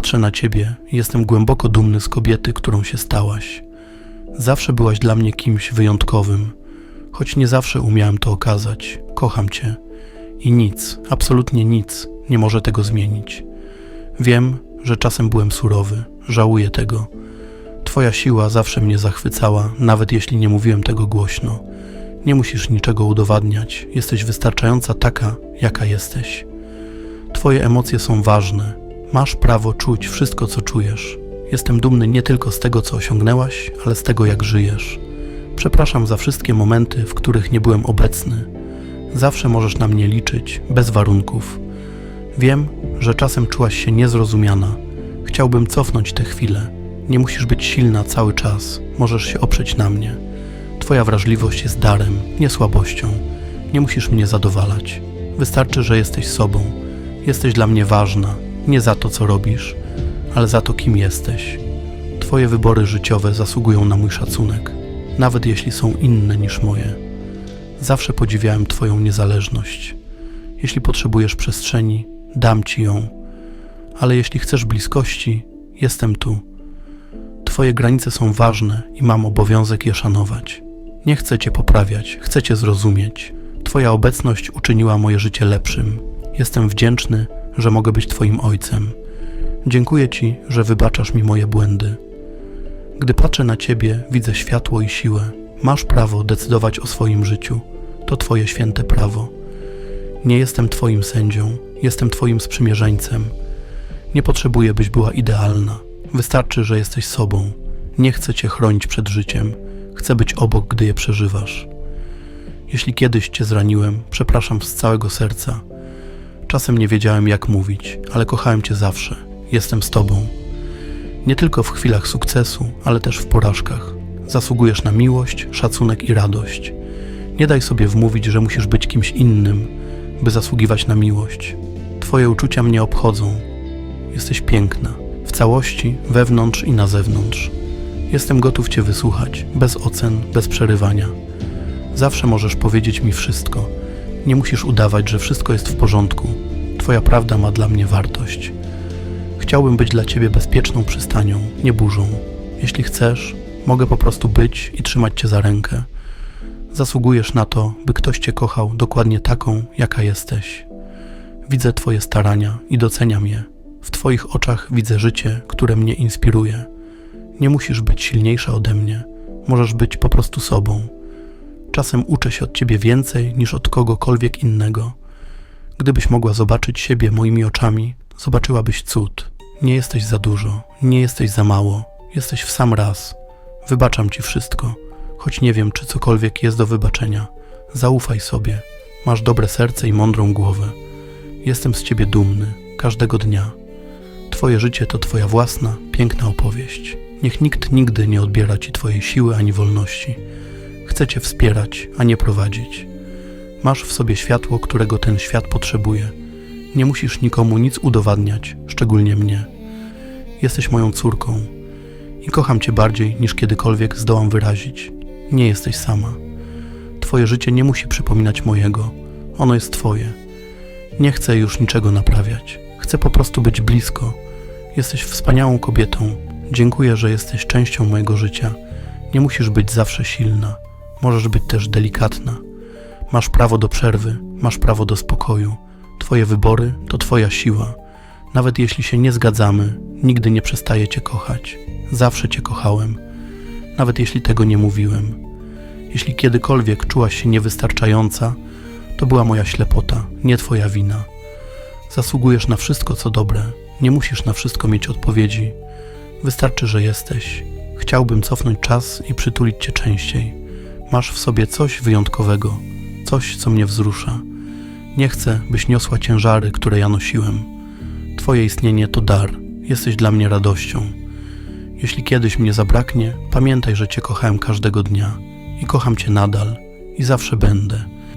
patrzę na ciebie, jestem głęboko dumny z kobiety, którą się stałaś. Zawsze byłaś dla mnie kimś wyjątkowym, choć nie zawsze umiałem to okazać. Kocham cię i nic, absolutnie nic nie może tego zmienić. Wiem, że czasem byłem surowy, żałuję tego. Twoja siła zawsze mnie zachwycała, nawet jeśli nie mówiłem tego głośno. Nie musisz niczego udowadniać, jesteś wystarczająca taka, jaka jesteś. Twoje emocje są ważne. Masz prawo czuć wszystko, co czujesz. Jestem dumny nie tylko z tego, co osiągnęłaś, ale z tego, jak żyjesz. Przepraszam za wszystkie momenty, w których nie byłem obecny. Zawsze możesz na mnie liczyć, bez warunków. Wiem, że czasem czułaś się niezrozumiana. Chciałbym cofnąć tę chwilę. Nie musisz być silna cały czas, możesz się oprzeć na mnie. Twoja wrażliwość jest darem, nie słabością. Nie musisz mnie zadowalać. Wystarczy, że jesteś sobą. Jesteś dla mnie ważna, nie za to, co robisz, ale za to, kim jesteś. Twoje wybory życiowe zasługują na mój szacunek, nawet jeśli są inne niż moje. Zawsze podziwiałem Twoją niezależność. Jeśli potrzebujesz przestrzeni, dam Ci ją, ale jeśli chcesz bliskości, jestem tu. Twoje granice są ważne i mam obowiązek je szanować. Nie chcę Cię poprawiać, chcę Cię zrozumieć. Twoja obecność uczyniła moje życie lepszym. Jestem wdzięczny, że mogę być Twoim ojcem. Dziękuję Ci, że wybaczasz mi moje błędy. Gdy patrzę na Ciebie, widzę światło i siłę. Masz prawo decydować o swoim życiu. To Twoje święte prawo. Nie jestem Twoim sędzią, jestem Twoim sprzymierzeńcem. Nie potrzebuję, byś była idealna. Wystarczy, że jesteś sobą. Nie chcę Cię chronić przed życiem. Chcę być obok, gdy je przeżywasz. Jeśli kiedyś Cię zraniłem, przepraszam z całego serca. Czasem nie wiedziałem, jak mówić, ale kochałem Cię zawsze. Jestem z Tobą. Nie tylko w chwilach sukcesu, ale też w porażkach. Zasługujesz na miłość, szacunek i radość. Nie daj sobie wmówić, że musisz być kimś innym, by zasługiwać na miłość. Twoje uczucia mnie obchodzą. Jesteś piękna, w całości, wewnątrz i na zewnątrz. Jestem gotów Cię wysłuchać, bez ocen, bez przerywania. Zawsze możesz powiedzieć mi wszystko. Nie musisz udawać, że wszystko jest w porządku. Twoja prawda ma dla mnie wartość. Chciałbym być dla Ciebie bezpieczną przystanią, nie burzą. Jeśli chcesz, mogę po prostu być i trzymać Cię za rękę. Zasługujesz na to, by ktoś Cię kochał dokładnie taką, jaka jesteś. Widzę Twoje starania i doceniam je. W Twoich oczach widzę życie, które mnie inspiruje. Nie musisz być silniejsza ode mnie, możesz być po prostu sobą. Czasem uczę się od Ciebie więcej niż od kogokolwiek innego. Gdybyś mogła zobaczyć siebie moimi oczami, zobaczyłabyś cud. Nie jesteś za dużo, nie jesteś za mało, jesteś w sam raz. Wybaczam Ci wszystko, choć nie wiem, czy cokolwiek jest do wybaczenia. Zaufaj sobie, masz dobre serce i mądrą głowę. Jestem z Ciebie dumny, każdego dnia. Twoje życie to Twoja własna, piękna opowieść. Niech nikt nigdy nie odbiera Ci Twojej siły ani wolności. Chcę Cię wspierać, a nie prowadzić. Masz w sobie światło, którego ten świat potrzebuje. Nie musisz nikomu nic udowadniać, szczególnie mnie. Jesteś moją córką i kocham Cię bardziej niż kiedykolwiek zdołam wyrazić. Nie jesteś sama. Twoje życie nie musi przypominać mojego. Ono jest Twoje. Nie chcę już niczego naprawiać. Chcę po prostu być blisko. Jesteś wspaniałą kobietą. Dziękuję, że jesteś częścią mojego życia. Nie musisz być zawsze silna. Możesz być też delikatna. Masz prawo do przerwy, masz prawo do spokoju. Twoje wybory to Twoja siła. Nawet jeśli się nie zgadzamy, nigdy nie przestaję Cię kochać. Zawsze Cię kochałem, nawet jeśli tego nie mówiłem. Jeśli kiedykolwiek czułaś się niewystarczająca, to była moja ślepota, nie Twoja wina. Zasługujesz na wszystko, co dobre. Nie musisz na wszystko mieć odpowiedzi. Wystarczy, że jesteś. Chciałbym cofnąć czas i przytulić Cię częściej. Masz w sobie coś wyjątkowego, coś, co mnie wzrusza. Nie chcę, byś niosła ciężary, które ja nosiłem. Twoje istnienie to dar, jesteś dla mnie radością. Jeśli kiedyś mnie zabraknie, pamiętaj, że Cię kochałem każdego dnia i kocham Cię nadal i zawsze będę.